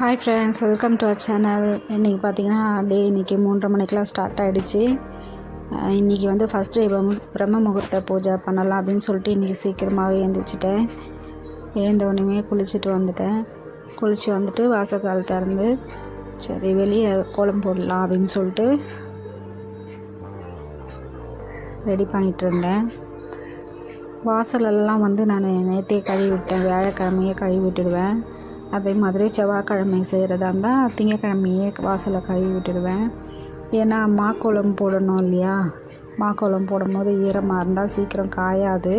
Hi friends welcome to our channel இன்றைக்கி பார்த்தீங்கன்னா டே இன்றைக்கி மூன்றரை மணிக்கெலாம் ஸ்டார்ட் ஆகிடுச்சு இன்றைக்கி வந்து ஃபஸ்ட் டே பிரம்ம முகூர்த்த பூஜை பண்ணலாம் அப்படின்னு சொல்லிட்டு இன்றைக்கி சீக்கிரமாகவே எழுந்திரிச்சிட்டேன் எழுந்த உடனே குளிச்சுட்டு வந்துட்டேன். குளித்து வந்துட்டு வாசக்கால் திறந்து சரி வெளியே கோலம் போடலாம் அப்படின்னு சொல்லிட்டு ரெடி பண்ணிகிட்டு இருந்தேன். வாசலெல்லாம் வந்து நான் நேற்றே கழுவி விட்டேன். வியாழக்கிழமையே கழுவி விட்டுடுவேன். அதே மாதிரி செவ்வாய்க்கிழமை செய்கிறதா இருந்தால் திங்கக்கிழமையே வாசலை கழுவி விட்டுடுவேன். ஏன்னா மாக்கோளம் போடணும் இல்லையா? மாக்கோளம் போடும்போது ஈரமாக இருந்தால் சீக்கிரம் காயாது.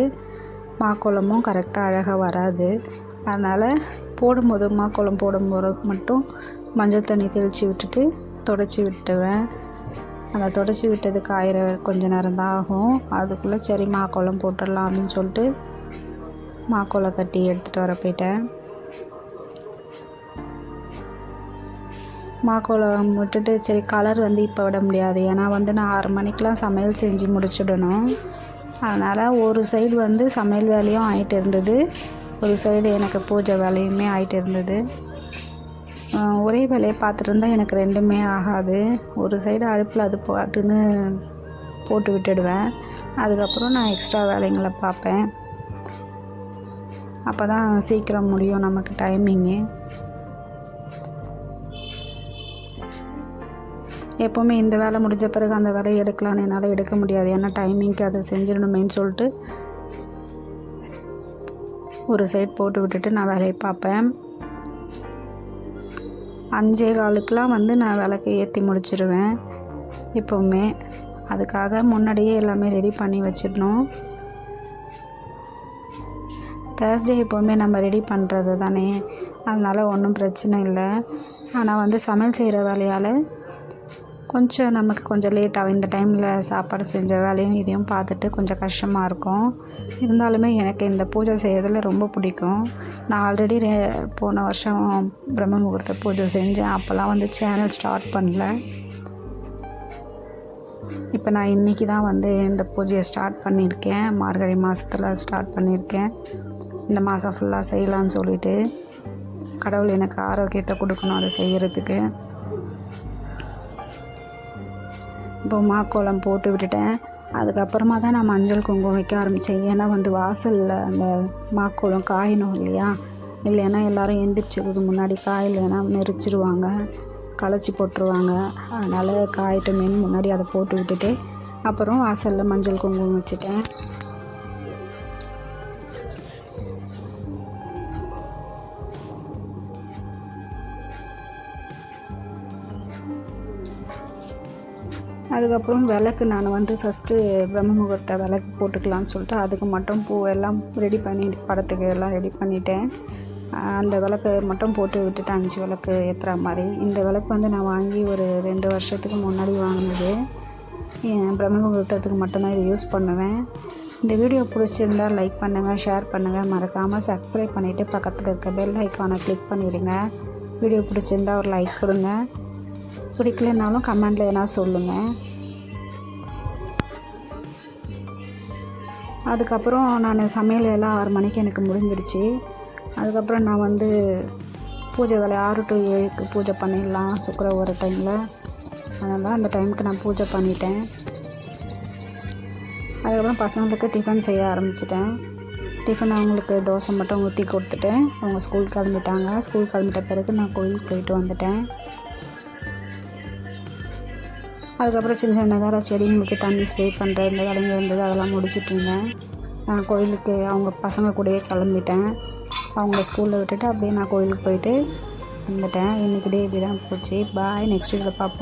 மாக்கோளமும் கரெக்டாக அழகாக வராது. அதனால் போடும்போது மாக்கோளம் போடும்போது மட்டும் மஞ்சள் தண்ணி தெளித்து விட்டுட்டு தொடச்சி விட்டுவேன் அந்த தொடச்சி விட்டது காயிற கொஞ்சம் நேரம் தான் ஆகும். அதுக்குள்ளே சரி மாக்கோளம் போட்டுடலாம் அப்படின்னு சொல்லிட்டு மாக்கோளம் கட்டி எடுத்துகிட்டு வர போயிட்டேன். மாக்கோலம் விட்டுட்டு சரி கலர் வந்து இப்போ விட முடியாது. ஏன்னா வந்து நான் ஆறு மணிக்கெலாம் சமையல் செஞ்சு முடிச்சுடணும். அதனால் ஒரு சைடு வந்து சமையல் வேலையும் ஆகிட்டு இருந்தது. ஒரு சைடு எனக்கு பூஜை வேலையுமே ஆகிட்டு இருந்தது. ஒரே வேலையை பார்த்துட்டு எனக்கு ரெண்டுமே ஆகாது. ஒரு சைடு அடுப்பில் அது பாட்டுன்னு போட்டு விட்டுடுவேன். அதுக்கப்புறம் நான் எக்ஸ்ட்ரா வேலைங்களை பார்ப்பேன். அப்போ தான் சீக்கிரம் முடியும் நமக்கு டைமிங்கு எப்போவுமே இந்த வேலை முடிஞ்ச பிறகு அந்த வேலையை எடுக்கலான்னு என்னால் எடுக்க முடியாது. ஏன்னா டைமிங்க்கு அதை செஞ்சிடணுமேன்னு சொல்லிட்டு ஒரு சைட் போட்டு விட்டுட்டு நான் வேலையை பார்ப்பேன். அஞ்சே காலுக்கெலாம் வந்து நான் விளக்கு ஏற்றி முடிச்சிடுவேன் எப்போவுமே. அதுக்காக முன்னாடியே எல்லாமே ரெடி பண்ணி வச்சிடணும். தேர்ஸ்டே எப்போவுமே நம்ம ரெடி பண்ணுறது தானே அதனால் ஒன்றும் பிரச்சனை இல்லை. ஆனால் வந்து சமையல் செய்கிற வேலையால் கொஞ்சம் நமக்கு கொஞ்சம் லேட்டாகும் இந்த டைமில் சாப்பாடு செஞ்ச வேலையும் இதையும் பார்த்துட்டு கொஞ்சம் கஷ்டமாக இருக்கும். இருந்தாலுமே எனக்கு இந்த பூஜை செய்கிறதுல ரொம்ப பிடிக்கும். நான் ஆல்ரெடி போன வருஷம் பிரம்ம முகூர்த்த பூஜை செஞ்சேன். அப்போல்லாம் வந்து சேனல் ஸ்டார்ட் பண்ணல. இப்போ நான் இன்றைக்கி தான் வந்து இந்த பூஜையை ஸ்டார்ட் பண்ணியிருக்கேன். மார்கழி மாதத்தில் ஸ்டார்ட் பண்ணியிருக்கேன். இந்த மாதம் ஃபுல்லாக செய்யலான்னு சொல்லிவிட்டு கடவுள் எனக்கு ஆரோக்கியத்தை கொடுக்கணும் அதை செய்கிறதுக்கு பொம்மா மாக்கோலம் போட்டு விட்டுட்டேன். அதுக்கப்புறமா தான் நான் மஞ்சள் குங்குமம் வைக்க ஆரம்பித்தேன் ஏன்னா வந்து வாசலில் அந்த மாக்கோலம் காயணும் இல்லையா? இல்லைன்னா எல்லோரும் எந்திரிச்சதுக்கு முன்னாடி காயில்லைன்னா நெரிச்சிருவாங்க களைச்சி போட்டுருவாங்க. அதனால் காயிட்டுமேனு முன்னாடி அதை போட்டு விட்டுட்டு அப்புறம் வாசலில் மஞ்சள் குங்குமம் வச்சுட்டேன். அதுக்கப்புறம் விளக்கு நான் வந்து ஃபஸ்ட்டு பிரம்ம முகூர்த்த விளக்கு போட்டுக்கலான்னு சொல்லிட்டு அதுக்கு மட்டும் பூ எல்லாம் ரெடி பண்ணி படத்துக்கு எல்லாம் ரெடி பண்ணிட்டேன். அந்த விளக்கு மட்டும் போட்டு விட்டுட்டு அஞ்சு விளக்கு ஏற்றுற மாதிரி. இந்த விளக்கு வந்து நான் வாங்கி ஒரு ரெண்டு வருஷத்துக்கு முன்னாடி வாங்கினது. பிரம்ம முகூர்த்தத்துக்கு மட்டும்தான் இதை யூஸ் பண்ணுவேன். இந்த வீடியோ பிடிச்சிருந்தால் லைக் பண்ணுங்கள் ஷேர் பண்ணுங்கள் மறக்காமல் சப்ஸ்கிரைப் பண்ணிவிட்டு பக்கத்தில் இருக்க பெல் ஐக்கானை கிளிக் பண்ணிவிடுங்க வீடியோ பிடிச்சிருந்தால் ஒரு லைக் கொடுங்க. பிடிக்கலனாலும் கமெண்டில் எதனா சொல்லுங்கள் அதுக்கப்புறம் நான் சமையல் வேலை ஆறு மணிக்கு எனக்கு முடிஞ்சிடுச்சு. அதுக்கப்புறம் நான் வந்து பூஜை வேலை ஆறு டு ஏழுக்கு பூஜை பண்ணிடலாம் சுக்கர ஒரு டைமில் அதனால் அந்த டைமுக்கு நான் பூஜை பண்ணிட்டேன். அதுக்கப்புறம் பசங்களுக்கு டிஃபன் செய்ய ஆரம்பிச்சிட்டேன். டிஃபன் அவங்களுக்கு தோசை மட்டும் ஊற்றி கொடுத்துட்டு அவங்க ஸ்கூல் கிளம்பிட்டாங்க. ஸ்கூல் கிளம்பிட்ட பிறகு நான் கோயிலுக்கு போயிட்டு வந்துட்டேன். அதுக்கப்புறம் சின்ன சின்ன வேறு செடிங்களுக்கு தண்ணி ஸ்ப்ரே பண்ணுற இந்த வேலைங்க இருந்தது அதெல்லாம் முடிச்சிட்ருந்தேன் நான் கோயிலுக்கு அவங்க பசங்க கூடயே கிளம்பிட்டேன். அவங்க ஸ்கூலில் விட்டுட்டு அப்படியே நான் கோயிலுக்கு போயிட்டு வந்துட்டேன். இன்றைக்கி டே இப்படி தான் போச்சு பாய் நெக்ஸ்ட் வீடியோவில் பார்ப்போம்.